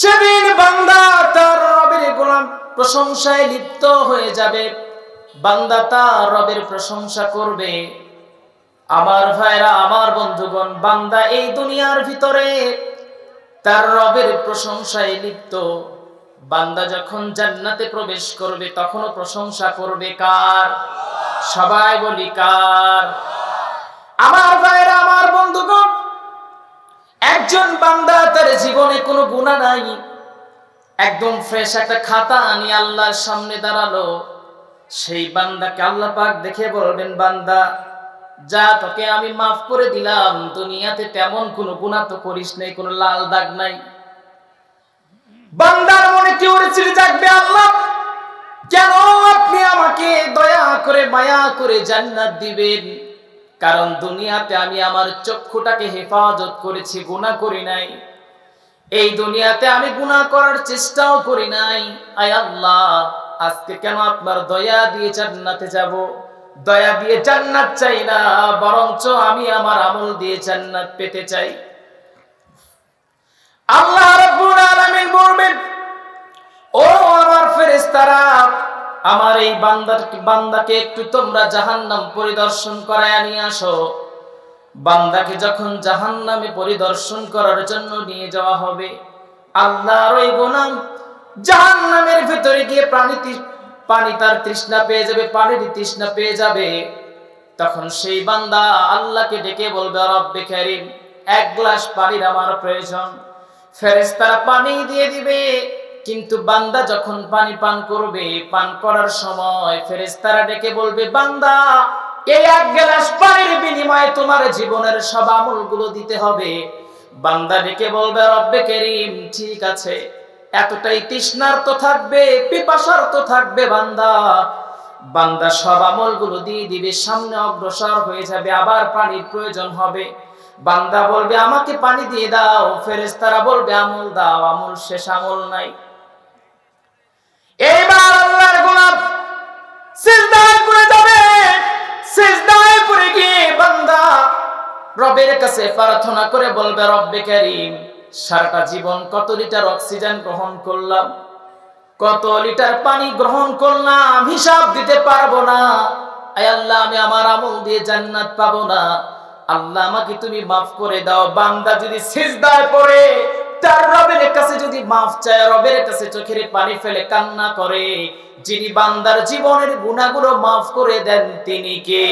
সেদিন বান্দা তার রবের গোলাম প্রশংসায় লিপ্ত হয়ে যাবে। বান্দা তার রবের প্রশংসা করবে। আমার ভাইরা, আমার বন্ধুগণ, বান্দা এই দুনিয়ার ভিতরে তার রবের প্রশংসায় লিপ্ত। বান্দা যখন জান্নাতে প্রবেশ করবে, তখনও প্রশংসা করবে কার? সবাই বলি কার? আমার ভাইরা, আমার বন্ধুগণ একজন বান্দা তার জীবনে কোনো গুণা নাই। একদম ফ্রেশ একটা খাতা আনি আল্লাহর সামনে দাঁড়াল। সেই বান্দাকে আল্লাহ পাক দেখে বলবেন, বান্দা, যা তোকে আমি মাফ করে দিলাম, দুনিয়াতে তেমন কোনো গুণা তো করিস নাই, কোনো লাল দাগ নাই। বান্দার মনে কেউ চিড়ে থাকবে আল্লাহ? কেন আপনি আমাকে দয়া করে মায়া করে জান্নাত দিবেন? কারণ দুনিয়াতে আমি আমার চক্ষুটাকে হেফাজত করেছি, গুনাহ করি নাই। এই দুনিয়াতে আমি গুনাহ করার চেষ্টাও করি নাই। আয় আল্লাহ, আজকে কেন আপনার দয়া দিয়ে জান্নাতে যাব? দয়া দিয়ে জান্নাত চাই না, বরঞ্চ আমি আমার আমল দিয়ে জান্নাত পেতে চাই। আল্লাহ রাব্বুল আলামিন বলবেন, ও আমার ফেরেশতারা আমার এই বান্দার বান্দাকে একটু তোমরা জাহান্নাম পরিদর্শন করায় নিয়ে আসো। বান্দাকে যখন জাহান্নামে পরিদর্শন করার জন্য নিয়ে যাওয়া হবে, আল্লাহর ওই গোলাম জাহান্নামের ভেতরে গিয়ে প্রাণী পানি তার তৃষ্ণা পেয়ে যাবে, পানির তৃষ্ণা পেয়ে যাবে। তখন সেই বান্দা আল্লাহকে ডেকে বলবে, রব্বে কারীম, এক গ্লাস পানির আমার প্রয়োজন। ফেরেশতারা পানি দিয়ে দিবে। কিন্তু বান্দা যখন পানি পান করবে, পান করার সময় ফেরেশতারা ডেকে বলবে, বান্দা, এই এক গ্লাস পানির বিনিময়ে তোমার জীবনের সব আমলগুলো দিতে হবে। বান্দা ডেকে বলবে, রব্বে করিম, ঠিক আছে, এতটাই তৃষ্ণার তো থাকবে, পিপাসার তো থাকবে বান্দা। বান্দা সব আমলগুলো দিয়ে দিবে, সামনে অগ্রসর হয়ে যাবে, আবার পানির প্রয়োজন হবে। বান্দা বলবে, আমাকে পানি দিয়ে দাও। ফেরেশতারা বলবে, আমল দাও, আমল শেষ, আমল নাই। রবের কাছে প্রার্থনা করে বলবে, রব্বে সারাটা জীবন কত লিটার অক্সিজেন গ্রহণ করলাম? কত লিটার পানি গ্রহণ করলাম? হিসাব দিতে পারব না। আল্লাহ, আমি আমার আমল দিয়ে জান্নাত পাবো না। আল্লাহ, আমাকে তুমি মাফ করে দাও। বান্দা যদি সিজদায় পড়ে তার রবের কাছে যদি মাফ চায়, রবের কাছে চোখের পানি ফেলে কান্না করে, যিনি বান্দার জীবনের গুণাগুলো মাফ করে দেন, তিনি কে?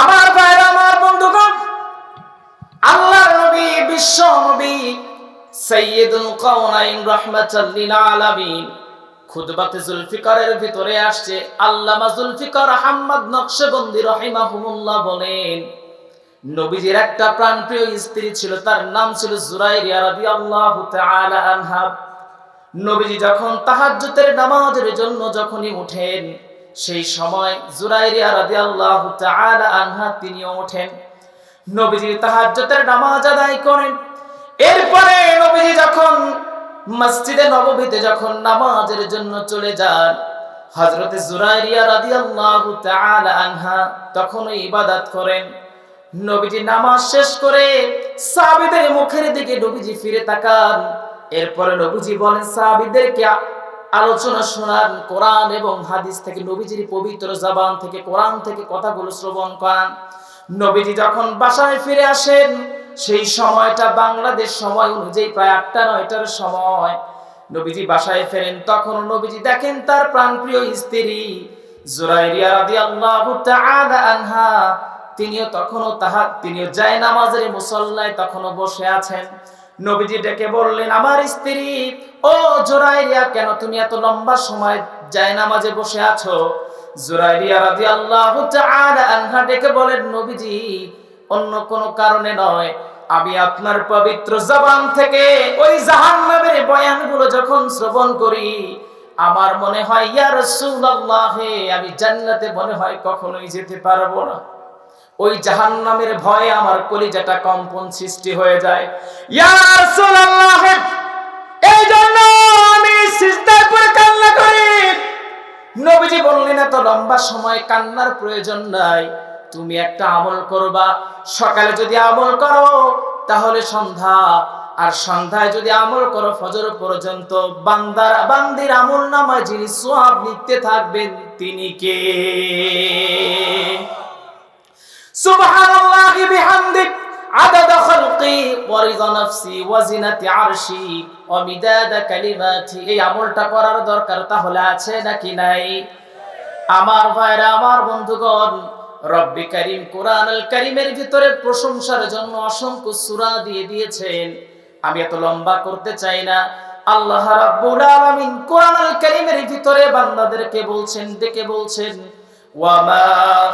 আমার ভাইরা, আমার বন্ধুগণ, আল্লাহর নবী, বিশ্ব নবী, সাইয়্যিদুল কাউনাইন রাহমাতাল লিল আলামিন, খুতবাতে জুলফিকারের ভিতরে আসছে আল্লামা জুলফিকার আহমদ নকশবন্দি রহিমাহুমুল্লাহ বলেন নবীজির একটা প্রাণপ্রিয় স্ত্রী ছিল, তার নাম ছিল জুরাইরিয়া রাদিয়াল্লাহু তাআলা আনহা। নবীজি যখন তাহাজ্জুদের নামাজের জন্য যখনই উঠেন, সেই সময় জুরাইরিয়া রাদিয়াল্লাহু তাআলা আনহা তিনিও ওঠেন। নবীজি তাহাজ্জুদের নামাজ আদায় করেন। এরপরে নবীজি যখন মসজিদে নববীতে যখন নামাজের জন্য চলে যান, হযরতে জুরাইরিয়া রাদিয়াল্লাহু তাআলা আনহা তখনও ইবাদত করেন। নবীজি নামাজ শেষ করে সাহাবীদের মুখের দিকে নবীজি ফিরে তাকান। এরপরে নবীজি বলেন, সাহাবীদেরকে আলোচনা শোনান, কোরআন এবং হাদিস থেকে নবীজির পবিত্র জবান থেকে, কোরআন থেকে কথাগুলো শ্রবণ করান। নবীজি যখন বাসায় ফিরে আসেন, সেই সময়টা বাংলাদেশ সময় অনুযায়ী প্রায় আটটা নয়টার সময়। নবীজি বাসায় ফেরেন, তখন নবীজি দেখেন তার প্রাণপ্রিয় স্ত্রী জুরাইরিয়া রাদিয়াল্লাহু তাআলা আনহা তিনিও তখনও তাহা, তিনিও যায় নামাজের মুসল্লায় তখনও বসে আছেন। নবীজি ডেকে বললেন, আমার স্ত্রী, ও জোরাইরিয়া, কেন তুমি এত লম্বা সময় যায় নামাজে বসে আছো? জুরাইরিয়া রাদিয়াল্লাহু তাআলা আনহা ডেকে বলেন, নবীজি, অন্য কোনো কারণে নয়। আমি আপনার পবিত্র জবান থেকে ওই জাহান্নামের বয়ানগুলো যখন শ্রবণ করি, আমার মনে হয়, ইয়া রাসূলুল্লাহ, আমি জান্নাতে মনে হয় কখনোই যেতে পারব না। ওই জাহান্নামের ভয়ে আমার কলিজাটা কম্পন সৃষ্টি হয়ে যায়। এই জন্য আমি কান্না করি। নবীজি বললেন, এত লম্বা সময় কান্নার প্রয়োজন নাই, তুমি একটা আমল করবা। সকালে যদি আমল করো, তাহলে সন্ধ্যা, আর সন্ধ্যায় যদি আমল করো, ফজর পর্যন্ত বান্দার, বান্দির আমল নামায় যিনি সোয়াব লিখতে থাকবেন, তিনি কে? সুবহানাল্লাহি বিহামদিক عدد خلقي ورضا نفسي وزنة عرشي ومداد كلماتي এই আমলটা করার দরকার তাহলে আছে নাকি নাই আমার ভাইরা আমার বন্ধুগণ রব্বি করিম কোরআন আল করিমের ভিতরে প্রশংসার জন্য অসংখ্য সূরা দিয়ে দিয়েছেন আমি এত লম্বা করতে চাই না আল্লাহ রাব্বুল আলামিন কোরআন আল করিমের ভিতরে বান্দাদেরকে বলছেন ডেকে বলছেন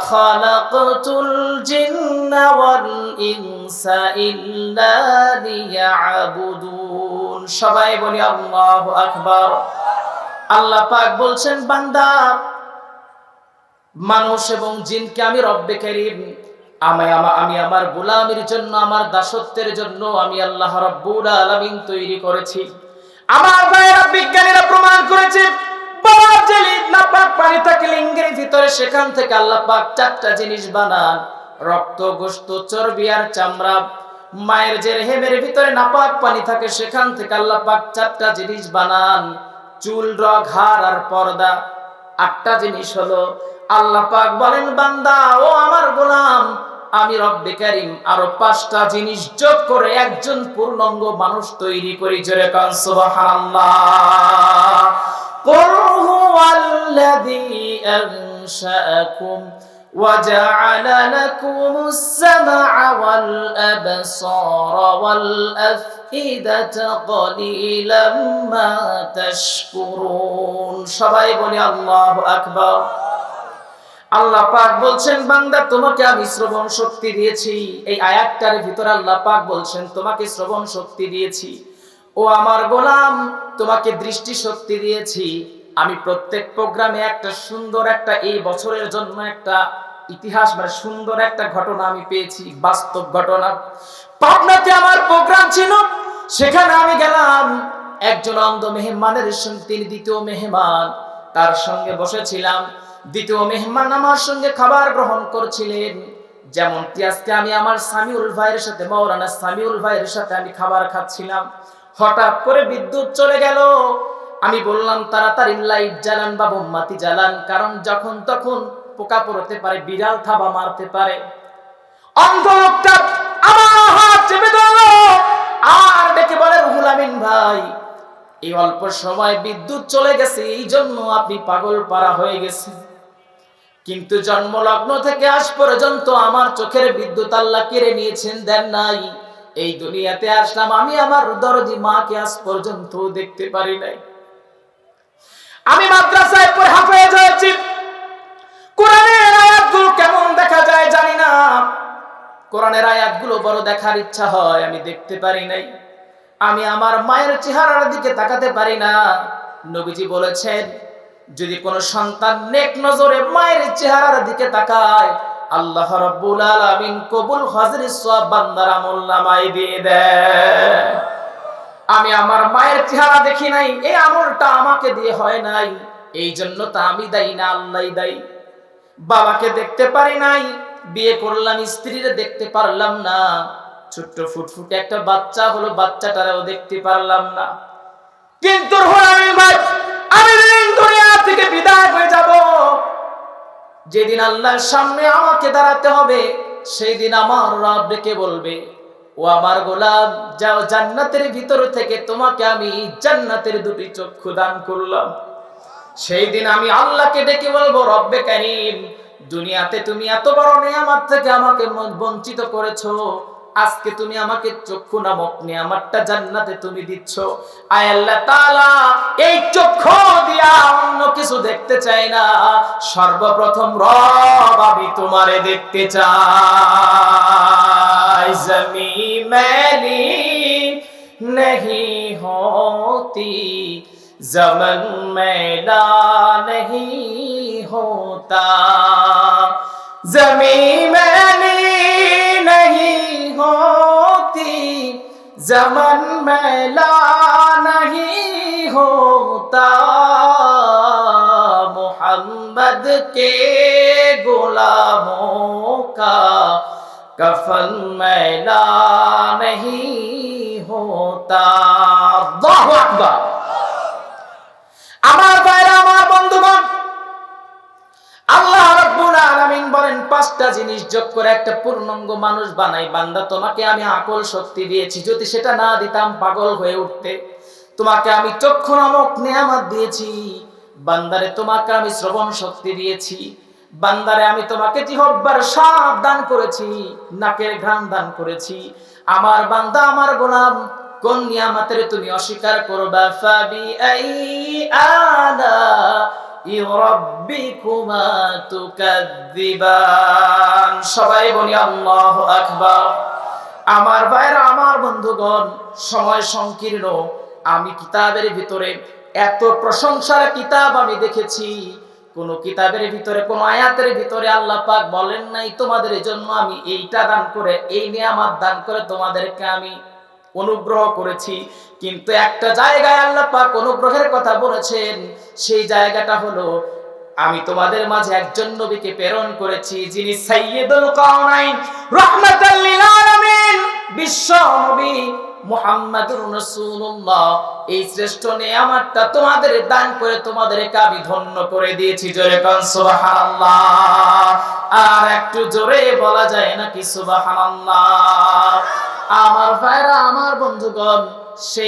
খালাকতুল জিন্না ওয়াল ইনসা ইল্লা লিয়াবুদুন সবাই বলি আল্লাহু আকবার। আল্লাহ পাক বলছেন, বান্দা, মানুষ এবং জিনকে আমি রব্বে করিম, আমি আমা- আমি আমার গোলামের জন্য, আমার দাসত্বের জন্য আমি আল্লাহ রব্বুল আলামিন তৈরি করেছি। আমার ভাইয়েরা বিজ্ঞানীরা প্রমাণ করেছে লিঙ্গ নাপাক পানি থাকে শরীরের ভিতরে সেখান থেকে আল্লাহ পাক চারটা জিনিস বানান। রক্ত গোস্ত চর্বি আর চামড়া। মায়ের যে রেহেমের ভিতরে নাপাক পানি থাকে, সেখান থেকে আল্লাহ পাক চারটা জিনিস বানান। চুল, রগ হার আর পর্দা। আটটা জিনিস হলো, আল্লাহ পাক বলেন, বান্দা, ও আমার গোলাম, আমি রব্বে কারিম। আরও পাঁচটা জিনিস যোগ করে একজন পূর্ণাঙ্গ মানুষ তৈরি করি, জোরে কান সুবহানাল্লাহ। الذي أنشأكم وجعل لكم السمع والأبصار والأفئدة قليلا ما تشكرون সবাই বলি আল্লাহু আকবার আল্লাহ পাক বলছেন বান্দা তোমাকে আমি শ্রবণ শক্তি দিয়েছি এই আয়াতটার ভিতরে আল্লাহ পাক বলছেন তোমাকে শ্রবণ শক্তি দিয়েছি ও আমার গোলাম তোমাকে দৃষ্টি শক্তি দিয়েছি আমি প্রত্যেক প্রোগ্রামে একটা সুন্দর একটা, এই বছরের জন্য একটা ইতিহাস মানে সুন্দর একটা ঘটনা আমি পেয়েছি, বাস্তব ঘটনা। পাবনাতে আমার প্রোগ্রাম ছিল, সেখানে আমি গেলাম, একজন অন্ধ মেহমানের সঙ্গে, তিনি দ্বিতীয় মেহমান, তার সঙ্গে বসেছিলাম। দ্বিতীয় মেহমান আমার সঙ্গে খাবার গ্রহণ করছিলেন। যেমন আজকে আমি আমার সামিউল ভাইয়ের সাথে মৌলানা সামিউল ভাইয়ের সাথে আমি খাবার খাচ্ছিলাম। হঠাৎ করে বিদ্যুৎ চলে গেল আমি বললাম তারা তাড়াতাড়ি লাইট জ্বালান বা মোমবাতি জ্বালান। কারণ যখন তখন পোকা পড়তে পারে, বিড়াল থাবা মারতে পারে। অন্ধ লোকটা আমার হাত চেপে ধরলো। আর ডেকে বলে, রুহুল আমিন ভাই, এই অল্প সময় বিদ্যুৎ চলে গেছে এই জন্য আপনি পাগল পারা হয়ে গেছে। কিন্তু জন্মলগ্ন থেকে আজ পর্যন্ত আমার চোখের বিদ্যুৎ আল্লাহ কেড়ে নিয়েছেন, দেন নাই। এই দুনিয়াতে আসলাম আমি, আমার দরদি মাকে আজ পর্যন্ত দেখতে পারি নাই। আমি মাদ্রাসায় পড়ে হাফেজ হয়েছি। কোরআনের আয়াতগুলো কেমন দেখা যায় জানি না। কোরআনের আয়াতগুলো বড় দেখার ইচ্ছা হয়, আমি দেখতে পারি নাই। আমি আমার মায়ের চেহারার দিকে তাকাতে পারি না। নবীজি বলেছেন, যদি কোনো সন্তান নেক নজরে মায়ের চেহারার দিকে তাকায়, আল্লাহ রাব্বুল আলামিন কবুল, হজরি সওয়াব বান্দার আমল নামায় দিয়ে দেয়। আমি আমার মায়ের চেহারা দেখি নাই এই আমলটা আমাকে দিয়ে হয় নাই। এই জন্য তা আমি দায়ী না আল্লাহ দায়ী বাবাকে দেখতে পারি নাই, বিয়ে করলাম, স্ত্রীরে দেখতে পারলাম না। ছোট্ট ফুটফুটে একটা বাচ্চা হলো, বাচ্চাটারেও দেখতে পারলাম না। কিন্তু আমি ভাই, আমি দুনিয়া থেকে বিদায় হয়ে যাব। যেদিন আল্লাহর সামনে আমাকে দাঁড়াতে হবে সেই দিন আমার রব ডেকে বলবে ও আমার গোলাম, যাও জান্নাতের ভিতর থেকে তোমাকে আমি জান্নাতের দুটি চক্ষু দান করলাম। সেই দিন আমি আল্লাহকে ডেকে বলব, রব্বে কারিম, দুনিয়াতে তুমি এত বড় নিয়ামত থেকে আমাকে বঞ্চিত করেছ। আজকে তুমি আমাকে চক্ষু নামক নিয়ামতটা জান্নাতে তুমি দিচ্ছ। আয় আল্লাহ তাআলা, এই চক্ষু দিয়া অন্য কিছু দেখতে চাই না। সর্বপ্রথম রব আমি তোমারে দেখতে চাই। जमी मैली नहीं होती जमन मैला नहीं होता जमी मैली नहीं होती जमन मैला नहीं होता मोहम्मद के गुलामों का কফন মেলা আমার ভাইরা, আমার বন্ধুগণ, আল্লাহ আলামিন বলেন, পাঁচটা জিনিস যোগ করে একটা পূর্ণাঙ্গ মানুষ বানাই। বান্দা, তোমাকে আমি আকল শক্তি দিয়েছি। যদি সেটা না দিতাম, পাগল হয়ে উঠতে। তোমাকে আমি চক্ষু নামক নিয়ামত দিয়েছি। বান্দারে, তোমাকে আমি শ্রবণ শক্তি দিয়েছি। বান্দারে, আমি তোমাকে জিহব্বার সাপ দান করেছি, নাকের ঘ্রাণ দান করেছি। আমার বান্দা, আমার গোলাম, কোন নিয়ামতের তুমি অস্বীকার করবা? ফাবি আই আলা ইরাব্বিকুমা তুকাদ্দিবান সবাই বলি, আল্লাহু আকবার। আমার ভাইরা, আমার বন্ধুগণ, সময় সংকীর্ণ। আমি কিতাবের ভিতরে এত প্রশংসার কিতাব আমি দেখেছি। কোন কিতাবের ভিতরে, কোন আয়াতের ভিতরে আল্লাহ পাক বলেন নাই, তোমাদের জন্য আমি এইটা দান করে, এই নিয়ামত দান করে তোমাদেরকে আমি অনুগ্রহ করেছি। কিন্তু একটা জায়গায় আল্লাহ পাক অনুগ্রহের কথা বলেছেন, সেই জায়গাটা হলো, আমি তোমাদের মাঝে একজন নবীকে প্রেরণ করেছি, যিনি সাইয়্যিদুল কাউনাইন রাহমাতাল লিল আলামিন, বিশ্ব নবী। মুহাম্মাদুর রাসূলুল্লাহ, এই শ্রেষ্ঠ নিয়ামতটা তোমাদের দান করে ধন্য করে দিয়েছি, জোরে কান সুবহানাল্লাহ। আর একটু জোরে বলা যায় নাকি সুবহানাল্লাহ? আমার ভাইরা, আমার বন্ধুগণ